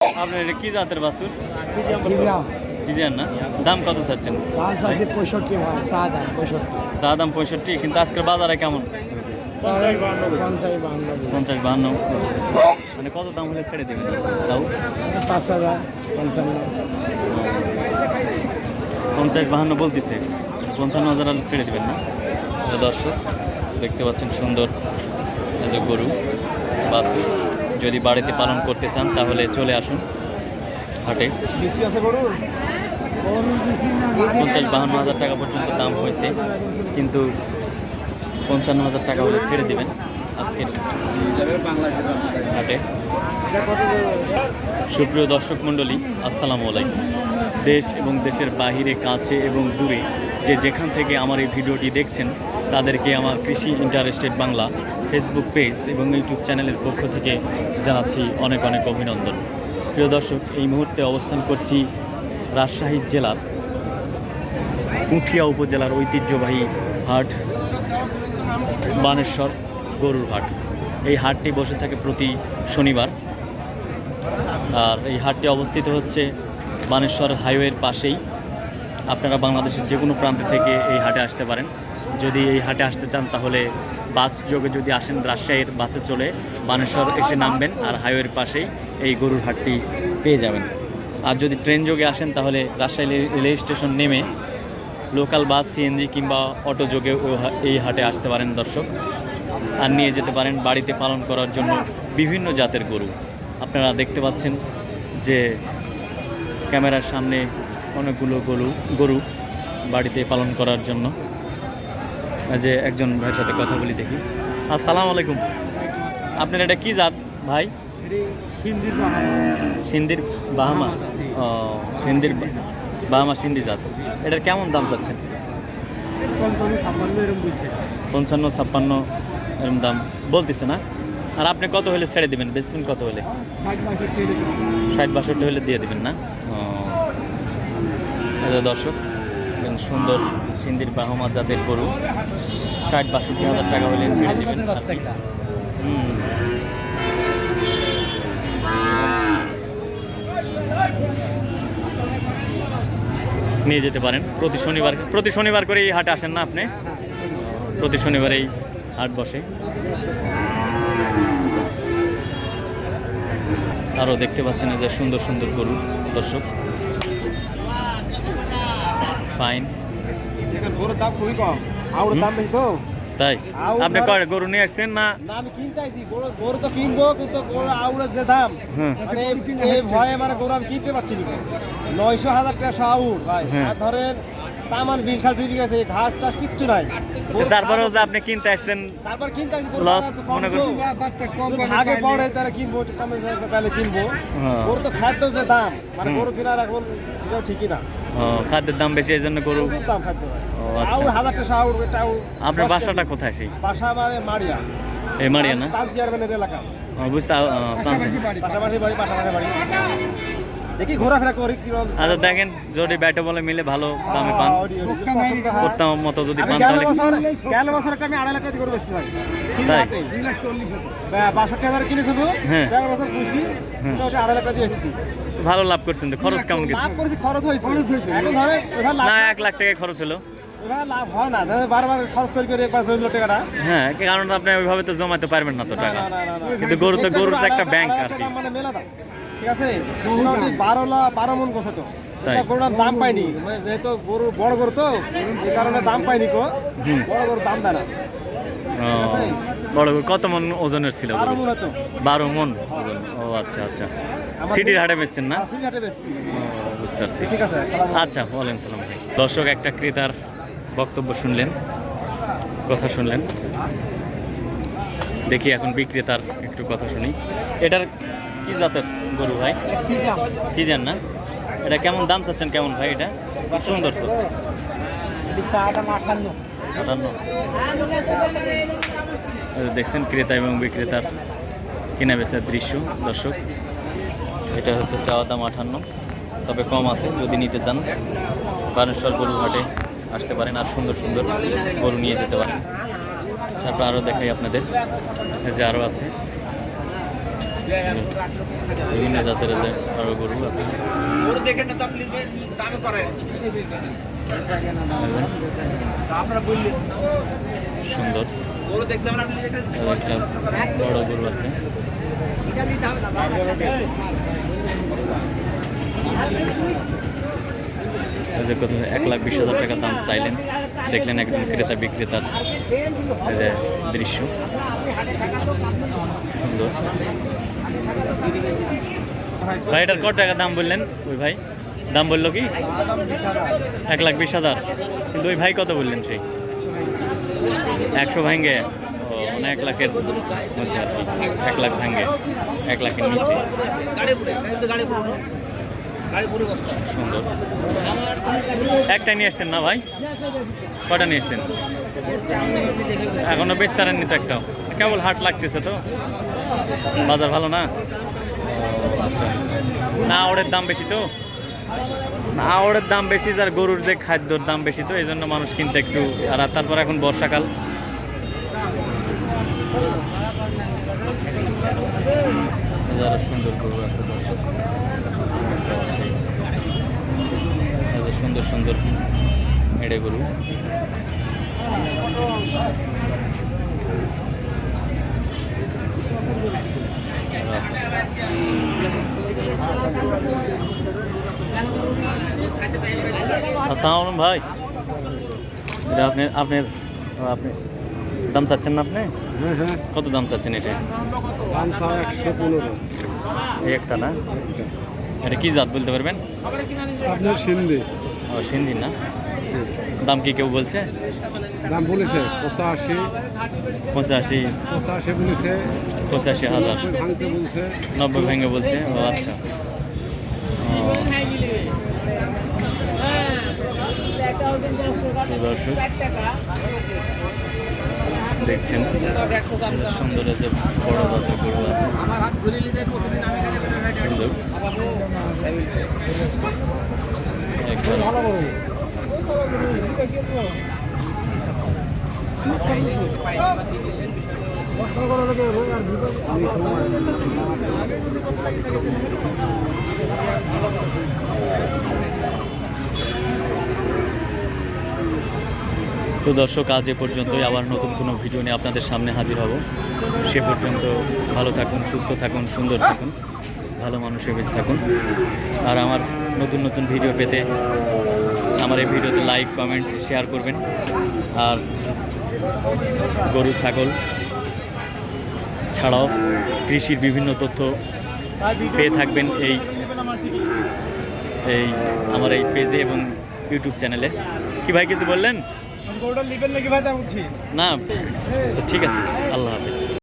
আপনার এটা কি জাতের বাছুর? ফিজিয়াম ফিজিয়ান না? দাম কত চাচ্ছেন? দাম চাষি পঁয়ষট্টি চা দাম পঁয়ষট্টি। চা দাম পঁয়ষট্টি কিন্তু আজকের বাজারে কেমন? পঞ্চাশ বাহান্ন মানে কত দাম হলে ছেড়ে দেবেন? তাও? পাঁচ হাজার পঞ্চান্ন। পঞ্চাশ বাহান্ন বলতেছে। পঞ্চান্ন হাজার হলে ছেড়ে দেবেন না। দর্শক দেখতে পাচ্ছেন সুন্দর এই যে গরু বাছুর। যদি বাড়িতে পালন করতে চান, তাহলে চলে আসুন হাটে। পঞ্চাশ বাহান্ন হাজার টাকা পর্যন্ত দাম হয়েছে, কিন্তু পঞ্চান্ন হাজার টাকা হলে ছেড়ে দেবেন আজকের হাটে। সুপ্রিয় দর্শক মণ্ডলী, আসসালামু আলাইকুম। দেশ এবং দেশের বাহিরে, কাছে এবং দূরে যে যেখান থেকে আমার এই ভিডিওটি দেখছেন তাদেরকে আমার কৃষি ইন্টারেস্টেড বাংলা ফেসবুক পেজ এবং ইউটিউব চ্যানেলের পক্ষ থেকে জানাচ্ছি অনেক অনেক অভিনন্দন। প্রিয় দর্শক, এই মুহূর্তে অবস্থান করছি রাজশাহী জেলার উঠিয়া উপজেলার ঐতিহ্যবাহী হাট, বানেশ্বর গরুর হাট। এই হাটটি বসে থাকে প্রতি শনিবার। আর এই হাটটি অবস্থিত হচ্ছে বানেশ্বর হাইওয়ের পাশেই। আপনারা বাংলাদেশের যে কোনো প্রান্ত থেকে এই হাটে আসতে পারেন। যদি এই হাটে আসতে চান, তাহলে বাস যোগে যদি আসেন, রাজশাহীর বাসে চলে বানেশ্বর এসে নামবেন আর হাইওয়ের পাশেই এই গরুর হাটটি পেয়ে যাবেন। আর যদি ট্রেন যোগে আসেন, তাহলে রাজশাহী রেল স্টেশন নেমে লোকাল বাস, সিএনজি কিংবা অটো যোগে এই হাটে আসতে পারেন দর্শক। আর নিয়ে যেতে পারেন বাড়িতে পালন করার জন্য বিভিন্ন জাতের গরু। আপনারা দেখতে পাচ্ছেন যে ক্যামেরার সামনে অনেকগুলো গরু গরু বাড়িতে পালন করার জন্য। যে একজন ভাইয়ের সাথে কথা বলি দেখি। আসসালামু আলাইকুম। আপনার এটা কি জাত ভাই? সিন্দির বাহামা। ও সিন্দির বাহামা সিন্ধি জাত। এটার কেমন দাম চাচ্ছেন? পঞ্চান্ন ছাপ্পান্ন এরকম দাম বলতেছে না? আর আপনি কত হলে ছেড়ে দিবেন? বেচবেন কত হলে? ষাট বাষট্টি হলে দিয়ে দিবেন। না? দর্শক একদম সুন্দর সিন্দির বাহমা জাতের গরু। ষাট বাষট্টি হাজার টাকা হলে ছেড়ে দেবেন হুম। নিয়ে যেতে পারেন। প্রতি শনিবার প্রতি শনিবার করে এই হাটে আসেন না আপনি? প্রতি শনিবার এই হাট বসে। আরও দেখতে পাচ্ছেন যে সুন্দর সুন্দর গরুর দর্শক ফাইন গরুর দাম খুবই কম। আউর দাম বেশি তো? তাই? আপনি কয় গরু নিয়ে আসছেন না? না আমি কিনতে আইছি গরু গরু তো কিনবো কিন্তু গরু যে দাম মানে এই- ভয়ে মানে গরু আমি কিনতে পারছি না। নয়শো হাজার টাকা ভাই। আর ধরেন তামান বিল খাল টুই গেছে ঘাস টাস কিচ্ছু নাই। তারপরেও যে আপনি কিনতে আসছেন তারপর কিনতে কম মনে করি। পড়ে তাহলে কিনবো কমে পেলে কিনবো। হ্যাঁ। গরু তো খাদ্য যে দাম মানে গরু এখন এটাও ঠিকই না। খাদ্যের দাম বেশি এই জন্য গরু? ও, আচ্ছা। আপনার বাসাটা কোথায় সেই? বাসা মানে মারিয়া এই মারিয়া না? এলাকা। বুঝতে দেখি ঘোরাফেরা করি আচ্ছা দেখেন যদি ব্যাটে বলে মিলে ভালো দামে পান। করতাম মতো যদি পান তাহলে গেল বছর একটা আমি আড়াই লাখ টাকা করে বেচতে পারি বাষট্টি হাজার কিনে শুধু হ্যাঁ। বছর খুশি। আড়াই লাখ টাকা দিয়ে এসেছি ভালো লাভ করছেন তো? খরচ কেমন গেছে লাভ করেছি খরচ হয়েছে। এখন ধরে এবার লাভ না এক লাখ টাকা খরচ হলো। এবার লাভ হয় না। ধরে বারবার খরচ করে করে একবার জমিল টাকাটা। হ্যাঁ কারণ আপনি ওইভাবে তো জমাতে পারবেন না তো টাকা। না, না, না, না। কিন্তু গরু তো গরুর তো একটা ব্যাংক লাখ আর কি মানে মেলা দাম। ঠিক আছে? বারো লাখ বারো মন গোছে তো। দাম পাইনি। মানে যেহেতু গরু বড় গরু তো এই কারণে দাম পাইনি কো বড় গরুর দাম দেয় না। বড় গরু কত মন ওজনের ছিল বারো? মন বারো মন ওজন। ও আচ্ছা আচ্ছা। সিটির হাটে বেচছেন না? ও, বুঝতে পারছি। ঠিক আছে আচ্ছা বলেন সালাম ভাই। দর্শক একটা ক্রেতার বক্তব্য শুনলেন কথা শুনলেন। দেখি এখন বিক্রেতার একটু কথা শুনি। এটার কি জাতের গরু ভাই? কি জান না? এটা কেমন দাম চাচ্ছেন কেমন ভাই এটা? সুন্দর তো। আটান্ন। দেখছেন ক্রেতা এবং বিক্রেতার কেনা বেচার দৃশ্য দর্শক। এটা হচ্ছে চাওয়া দাম আঠান্ন। তবে কম আছে যদি নিতে চান। বানেশ্বর গরু হাটে আসতে পারেন আর সুন্দর সুন্দর গরু নিয়ে যেতে পারেন। তারপর আরও দেখাই আপনাদের যে আরও আছে। বিভিন্ন জাতের যে আরও গরু আছে। সুন্দর। একটা বড় গরু আছে। যে এক লাখ বিশ হাজার টাকা দাম চাইলেন। দেখলেন একজন ক্রেতা বিক্রেতার যে দৃশ্য। সুন্দর। ভাই, এটার কত টাকা দাম বললেন ওই ভাই? দাম বলল কি? এক লাখ বিশ হাজার। কিন্তু ওই ভাই কত বললেন সেই? একশো ভাঙ্গে। মানে এক লাখের মধ্যে আর কি। এক লাখ ভাঙ্গে। এক লাখের নিচে। সুন্দর। একটা নিয়ে আসতেন না ভাই? কটা নিয়ে আসতেন? এখনও বেশ তারেননি তো একটাও। কেবল হাট লাগতেছে তো। বাজার ভালো না? আচ্ছা। না ওরের দাম বেশি তো? না ওরের দাম বেশি, যার গরুর যে খাদ্যর দাম বেশি তো এই জন্য মানুষ কিনতে একটু আর তারপর এখন বর্ষাকাল। যারা সুন্দর গরু আছে, দর্শক সুন্দর সুন্দর এড়ে গরু আরও। আসসালামু ভাই এটা আপনি আপনার আপনি দাম চাচ্ছেন না আপনি? হ্যাঁ হ্যাঁ। কত দাম চাচ্ছেন এটা? এই একটা না? এটা কি জাত বলতে পারবেন? আপনার সিন্ধি। ও সিন্ধি না? দাম কি কেউ বলছে? দাম বলেছে পঁচাশি। পঁচাশি। পঁচাশি বলেছে। পঁচাশি হাজার। নব্বই ভেঙে বলছে। ও আচ্ছা। দর্শক। দেখছেন। সুন্দর যে বড় জাতের গরু আছে। সুন্দর। একদম তো দর্শক, আজ এ পর্যন্তই। আবার নতুন কোনো ভিডিও নিয়ে আপনাদের সামনে হাজির হব। সে পর্যন্ত ভালো থাকুন, সুস্থ থাকুন, সুন্দর থাকুন, ভালো মানুষের বেঁচে থাকুন। আর আমার নতুন নতুন ভিডিও পেতে আমার এই ভিডিওতে লাইক কমেন্ট শেয়ার করবেন। আর গরু, ছাগল ছাড়াও কৃষির বিভিন্ন তথ্য পেয়ে থাকবেন এই এই আমার এই পেজে এবং ইউটিউব চ্যানেলে কি ভাই, কিছু বললেন? গরুটা নেবেন নাকি ভাই তা বলছি? না ঠিক আছে আল্লাহ